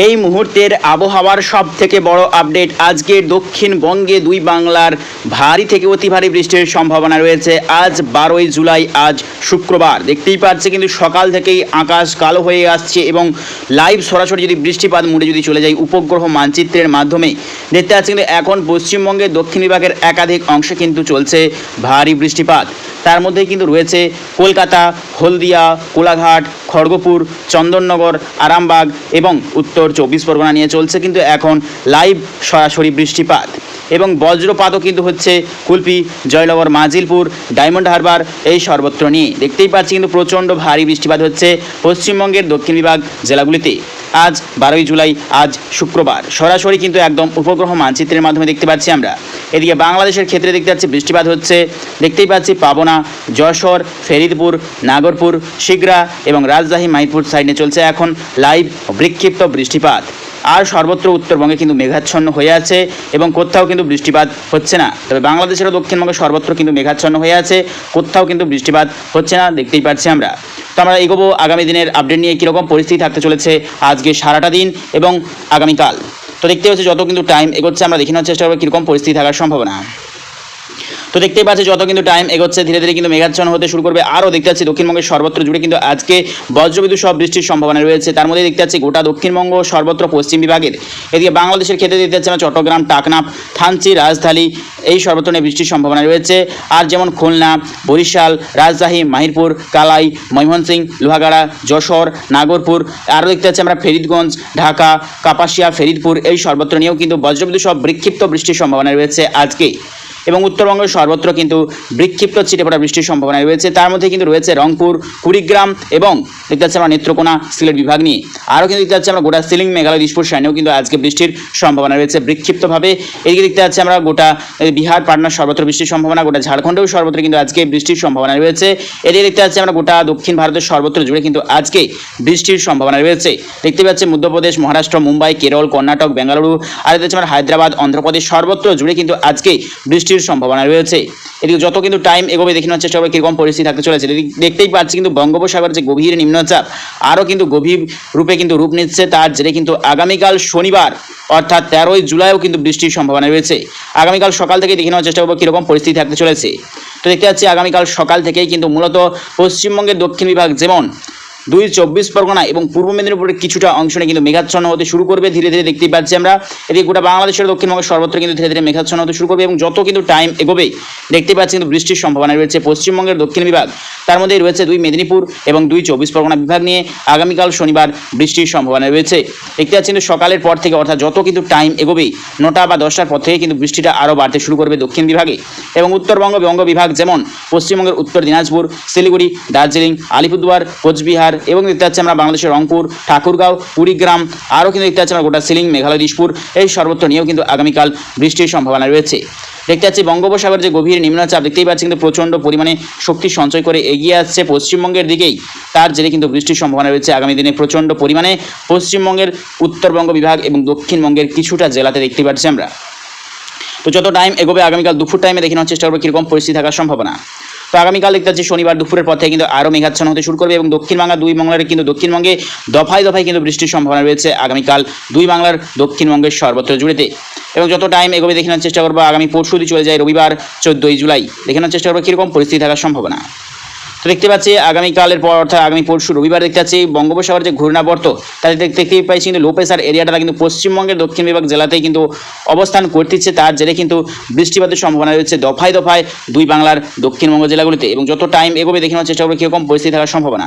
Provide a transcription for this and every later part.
এই মুহূর্তের আবহাওয়ার সব থেকে বড় আপডেট আজকে দক্ষিণবঙ্গে দুই বাংলার ভারী থেকে অতি ভারী বৃষ্টির সম্ভাবনা রয়েছে। আজ বারোই জুলাই, আজ শুক্রবার। দেখতেই পাচ্ছে কিন্তু সকাল থেকেই আকাশ কালো হয়ে আসছে এবং লাইভ সরাসরি যদি বৃষ্টিপাত মুড়ে যদি চলে যায়, উপগ্রহ মানচিত্রের মাধ্যমে। দেখতে পাচ্ছি কিন্তু এখন পশ্চিমবঙ্গের দক্ষিণ বিভাগের একাধিক অংশে কিন্তু চলছে ভারী বৃষ্টিপাত। তার মধ্যে কিন্তু রয়েছে কলকাতা, হলদিয়া, কোলাঘাট খড়গপুর, চন্দননগর, আরামবাগ এবং উত্তর চব্বিশ পরগনা নিয়ে চলছে কিন্তু এখন লাইভ সরাসরি বৃষ্টিপাত। এবং বজ্রপাতও কিন্তু হচ্ছে কুলপি, জয়নগর, মাজিলপুর ডায়মন্ড হারবার এই সর্বত্র নিয়ে। দেখতেই পাচ্ছি কিন্তু প্রচণ্ড ভারী বৃষ্টিপাত হচ্ছে পশ্চিমবঙ্গের দক্ষিণ বিভাগ জেলাগুলিতে। আজ বারোই জুলাই, আজ শুক্রবার। সরাসরি কিন্তু একদম উপগ্রহ মানচিত্রের মাধ্যমে দেখতে পাচ্ছি আমরা। এদিকে বাংলাদেশের ক্ষেত্রে দেখতে পাচ্ছি, বৃষ্টিপাত হচ্ছে। দেখতেই পাচ্ছি পাবনা, যশোর, ফেরিদপুর, নাগরপুর, শিগরা এবং রাজশাহী মাইপুর সাইডে চলছে এখন লাইভ বিক্ষিপ্ত বৃষ্টিপাত। আর সর্বত্র উত্তরবঙ্গে কিন্তু মেঘাচ্ছন্ন হয়ে আছে এবং কোথাও কিন্তু বৃষ্টিপাত হচ্ছে না। তবে বাংলাদেশেরও দক্ষিণবঙ্গে সর্বত্র কিন্তু মেঘাচ্ছন্ন হয়ে আছে, কোথাও কিন্তু বৃষ্টিপাত হচ্ছে না, দেখতেই পাচ্ছি আমরা। তো আমরা এগোবো আগামী দিনের আপডেট নিয়ে কীরকম পরিস্থিতি থাকতে চলেছে আজকে সারাটা দিন এবং আগামীকাল। তো দেখতে পাচ্ছি যত কিন্তু টাইম এগোচ্ছে, আমরা দেখে নেওয়ার চেষ্টা করব কীরকম পরিস্থিতি থাকার সম্ভাবনা। তো দেখতেই পাচ্ছি যত কিন্তু টাইম এগোচ্ছে, ধীরে ধীরে কিন্তু মেঘাচ্ছন্ন হতে শুরু করবে। আরও দেখতে পাচ্ছি দক্ষিণবঙ্গের সর্বত্র জুড়ে কিন্তু আজকে বজ্রবিদ্যুৎ সব বৃষ্টির সম্ভাবনা রয়েছে। তার মধ্যে দেখতে পাচ্ছি গোটা দক্ষিণবঙ্গ, সর্বত্র পশ্চিম বিভাগের। এদিকে বাংলাদেশের ক্ষেত্রে দেখতে পাচ্ছি আমরা চট্টগ্রাম, টাকনাফ, থানচি, রাজধানী এই সর্বত্র নিয়ে বৃষ্টির সম্ভাবনা রয়েছে। আর যেমন খুলনা, বরিশাল, রাজশাহী, মাহিরপুর, কালাই, ময়মনসিং, লোহাগাড়া, যশোর, নাগরপুর, আরও দেখতে পাচ্ছি আমরা ফেরিদগঞ্জ, ঢাকা, কাপাসিয়া, ফেরিদপুর এই সর্বত্র নিয়েও কিন্তু বজ্রবিদ্যুৎ সব বিক্ষিপ্ত বৃষ্টির সম্ভাবনা রয়েছে আজকে এবং উত্তরবঙ্গের সর্বত্র কিন্তু বিক্ষিপ্ত ছিটেপড়া বৃষ্টির সম্ভাবনা রয়েছে। তার মধ্যে কিন্তু রয়েছে রংপুর, কুড়িগ্রাম এবং দেখতে পাচ্ছি আমরা নেত্রকোনা সিলেট বিভাগ নিয়ে। আরও কিন্তু দেখতে পাচ্ছি আমরা গোটা সিলিং, মেঘালয়, দিশপুর সাইনেও কিন্তু আজকে বৃষ্টির সম্ভাবনা রয়েছে বিক্ষিপ্তভাবে। এদিকে দেখতে পাচ্ছি আমরা গোটা বিহার পাটনার সর্বত্র বৃষ্টির সম্ভাবনা, গোটা ঝাড়খণ্ডেও সর্বত্র কিন্তু আজকে বৃষ্টির সম্ভাবনা রয়েছে। এদিকে দেখতে পাচ্ছি আমরা গোটা দক্ষিণ ভারতের সর্বত্র জুড়ে কিন্তু আজকে বৃষ্টির সম্ভাবনা রয়েছে। দেখতে পাচ্ছি মধ্যপ্রদেশ, মহারাষ্ট্র, মুম্বাই, কেরল, কর্ণাটক, বেঙ্গালুরু, আর দেখতে পাচ্ছি আমরা হায়দ্রাবাদ, অন্ধ্রপ্রদেশ সর্বত্র জুড়ে কিন্তু আজকে বৃষ্টির সম্ভাবনা রয়েছে। এদিকে যত কিন্তু টাইম এগোবে, দেখে নেওয়ার চেষ্টা হবে কীরকম পরিস্থিতি থাকতে চলেছে। দেখতেই পাচ্ছি কিন্তু বঙ্গোপসাগর যে গভীর নিম্নচাপ, আরও কিন্তু গভীর রূপে কিন্তু রূপ নিচ্ছে তার জেরে কিন্তু আগামীকাল শনিবার, অর্থাৎ তেরোই জুলাইও কিন্তু বৃষ্টির সম্ভাবনা রয়েছে। আগামীকাল সকাল থেকে দেখে নেওয়ার চেষ্টা করব কীরকম পরিস্থিতি থাকতে চলেছে। তো দেখতে পাচ্ছি আগামীকাল সকাল থেকেই কিন্তু মূলত পশ্চিমবঙ্গের দক্ষিণ বিভাগ যেমন দুই চব্বিশ পরগনা এবং পূর্ব মেদিনীপুরের কিছুটা অংশ নিয়ে কিন্তু মেঘাচ্ছন্ন হতে শুরু করবে, ধীরে ধীরে দেখতেই পাচ্ছি আমরা। এদিকে গোটা বাংলাদেশের দক্ষিণবঙ্গের সর্বত্র কিন্তু ধীরে ধীরে মেঘাচ্ছন্ন হতে শুরু করবে এবং যত কিন্তু টাইম এগোবে দেখতে পাচ্ছি কিন্তু বৃষ্টির সম্ভাবনা রয়েছে পশ্চিমবঙ্গের দক্ষিণ বিভাগ। তার মধ্যে রয়েছে দুই মেদিনীপুর এবং দুই চব্বিশ পরগনা বিভাগ নিয়ে আগামীকাল শনিবার বৃষ্টির সম্ভাবনা রয়েছে। দেখতে পাচ্ছি কিন্তু সকালের পর থেকে অর্থাৎ যত কিন্তু টাইম এগোবে, নটা বা দশটার পর থেকে কিন্তু বৃষ্টিটা আরও বাড়তে শুরু করবে দক্ষিণ বিভাগে। এবং উত্তরবঙ্গ বঙ্গ বিভাগ যেমন পশ্চিমবঙ্গের উত্তর দিনাজপুর, শিলিগুড়ি, দার্জিলিং, আলিপুরদুয়ার, কোচবিহার এবং দেখতে পাচ্ছি আমরা বাংলাদেশের রংপুর, ঠাকুরগাঁও, কুড়িগ্রাম, আরও কিন্তু দেখতে পাচ্ছি আমরা গোটা সিলিং, মেঘালয় দিশপুর এই সর্বত্র নিয়েও কিন্তু আগামীকাল বৃষ্টির সম্ভাবনা রয়েছে। দেখতে পাচ্ছি বঙ্গোপসাগর যে গভীর নিম্নচাপ, দেখতেই পাচ্ছি কিন্তু প্রচণ্ড পরিমাণে শক্তি সঞ্চয় করে এগিয়ে আসছে পশ্চিমবঙ্গের দিকেই। তার জেরে কিন্তু বৃষ্টির সম্ভাবনা রয়েছে আগামী দিনে প্রচণ্ড পরিমাণে। পশ্চিমবঙ্গের উত্তরবঙ্গ বিভাগ এবং দক্ষিণবঙ্গের কিছুটা জেলাতে দেখতে পাচ্ছি আমরা। তো যত টাইম এগোবে, আগামীকাল দুপুর টাইমে দেখে নেওয়ার চেষ্টা করব, কীরকম পরিস্থিতি থাকার সম্ভাবনা। তো আগামীকাল দেখতে পাচ্ছি শনিবার দুপুরের পর থেকে কিন্তু আরও মেঘাচ্ছন্ন হতে শুরু করবে এবং দক্ষিণ বাংলা দুই বাংলার কিন্তু দক্ষিণবঙ্গে দফায় দফায় কিন্তু বৃষ্টির সম্ভাবনা রয়েছে আগামীকাল দুই বাংলার দক্ষিণবঙ্গের সর্বত্র জুড়েতে। এবং যত টাইম এগোবে দেখে চেষ্টা করব, আগামী পরশু চলে যায় রবিবার, চোদ্দোই জুলাই। দেখে চেষ্টা করব, কীরকম পরিস্থিতি থাকার সম্ভাবনা। তো দেখতে পাচ্ছি আগামীকালের পর, অর্থাৎ আগামী পরশু রবিবার দেখতে পাচ্ছি বঙ্গোপসাগর যে ঘূর্ণাবর্ত তাদের দেখতে পাচ্ছি কিন্তু লো প্রেসার এরিয়াটা কিন্তু পশ্চিমবঙ্গের দক্ষিণ বিভাগ জেলাতেই কিন্তু অবস্থান করতেছে। তার জেরে কিন্তু বৃষ্টিপাতের সম্ভাবনা রয়েছে দফায় দফায় দুই বাংলার দক্ষিণবঙ্গ জেলাগুলিতে এবং যত টাইম এগোবে দেখে নেওয়ার চেষ্টা করব কীরকম পরিস্থিতি থাকার সম্ভাবনা।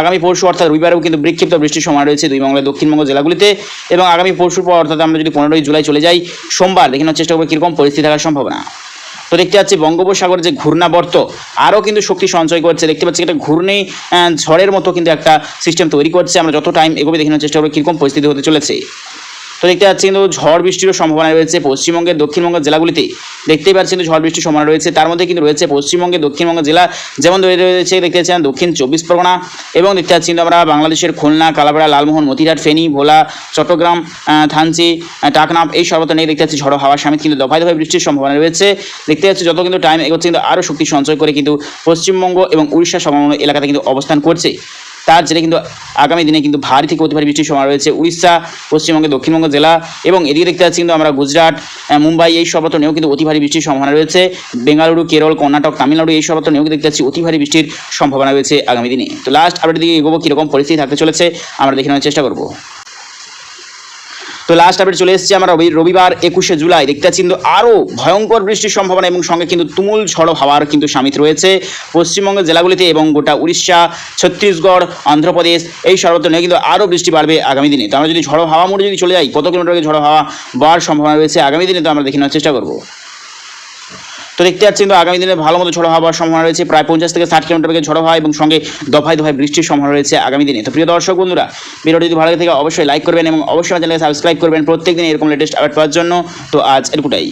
আগামী পরশু অর্থাৎ রবিবারেও কিন্তু বিক্ষিপ্ত বৃষ্টির সময় রয়েছে দুই বাংলার দক্ষিণবঙ্গ জেলাগুলিতে এবং আগামী পরশুর পর, অর্থাৎ আমরা যদি পনেরোই জুলাই চলে যাই, সোমবার দেখে নেওয়ার চেষ্টা করব কীরকম পরিস্থিতি থাকার সম্ভাবনা। তো দেখতে পাচ্ছি বঙ্গোপসাগর যে ঘূর্ণাবর্ত, আরও কিন্তু শক্তি সঞ্চয় করছে। দেখতে পাচ্ছি একটা ঘূর্ণি ঝড়ের মতো কিন্তু একটা সিস্টেম তৈরি করছে। আমরা যত টাইম এগোবে দেখে চেষ্টা করব, কীরকম পরিস্থিতি হতে চলেছে। তো দেখতে পাচ্ছি কিন্তু ঝড় বৃষ্টিরও সম্ভাবনা রয়েছে পশ্চিমবঙ্গের, দক্ষিণবঙ্গের জেলাগুলিতে। দেখতেই পাচ্ছি কিন্তু ঝড় বৃষ্টির সম্ভাবনা রয়েছে। তার মধ্যে কিন্তু রয়েছে পশ্চিমবঙ্গের দক্ষিণবঙ্গ জেলা যেমন রয়েছে, দেখতে পাচ্ছেন দক্ষিণ চব্বিশ পরগনা এবং দেখতে পাচ্ছি কিন্তু আমরা বাংলাদেশের খুলনা, কালাপাড়া, লালমোহন মতিরাট ফেনী, ভোলা, চট্টগ্রাম থানচি টাকনাপ এই সর্বত্র নিয়ে দেখতে পাচ্ছি ঝড়ো হাওয়া সামিত কিন্তু দফায় দফায় বৃষ্টির সম্ভাবনা রয়েছে। দেখতে পাচ্ছি যত কিন্তু টাইম এগোচ্ছে কিন্তু আরও শক্তি সঞ্চয় করে কিন্তু পশ্চিমবঙ্গ এবং উড়িষ্যা সংলগ্ন এলাকাতে কিন্তু অবস্থান করছে। তার জেরে কিন্তু আগামী দিনে কিন্তু ভারী থেকে অতিভারী বৃষ্টির সময় রয়েছে উড়িষ্যা, পশ্চিমবঙ্গে, দক্ষিণবঙ্গ জেলা এবং এদিকে দেখতে পাচ্ছি কিন্তু আমরা গুজরাট মুম্বাই এই সর্বত্র নিয়েও কিন্তু অতিভারী বৃষ্টির সম্ভাবনা রয়েছে। বেঙ্গালুরু, কেরল, কর্ণাটক, তামিলনাড়ু এই সর্বত্র নিয়েও দেখতে পাচ্ছি অতিভারী বৃষ্টির সম্ভাবনা রয়েছে আগামী দিনে। তো লাস্ট আপডেট দিকে এগোবো, কীরকম পরিস্থিতি থাকতে চলেছে, আমরা দেখে নেওয়ার চেষ্টা করব। তো লাস্ট আপডেট চলে এসেছে আমরা রবি রবিবার একুশে জুলাই। দেখতে পাচ্ছি কিন্তু আরও ভয়ঙ্কর বৃষ্টির সম্ভাবনা এবং সঙ্গে কিন্তু তুমুল ঝড়ো হাওয়ার কিন্তু সামিত রয়েছে পশ্চিমবঙ্গের জেলাগুলিতে এবং গোটা উড়িষ্যা, ছত্তিশগড়, অন্ধ্রপ্রদেশ এই সর্বত্র নিয়ে কিন্তু আরও বৃষ্টি বাড়বে আগামী দিনে। তো আমরা যদি ঝড়ো হাওয়া মোড়ে যদি চলে যাই, কত কিলোমিটার ঝড়ো হাওয়া বাড়ার সম্ভাবনা রয়েছে আগামী দিনে, তো আমরা দেখে নেওয়ার চেষ্টা করব। তো দেখতে পাচ্ছেন কিন্তু আগামী দিনে ভালো মতো ঝড়ো হওয়ার সম্ভাবনা রয়েছে। প্রায় পঞ্চাশ থেকে ষাট কিলোমিটার বেগে ঝড়ো হয় এবং সঙ্গে দফায় দফায় বৃষ্টির সম্ভাবনা রয়েছে আগামী দিনে। তো প্রিয় দর্শক বন্ধুরা, ভিডিওটি যদি ভালো থাকে অবশ্যই লাইক করবেন এবং অবশ্যই আমার চ্যানেলকে সাবস্ক্রাইব করবেন। প্রত্যেক প্রত্যেকদিন এরকম লেটেস্ট আপডেট পাওয়ার জন্য। তো আজ এটুকুটাই।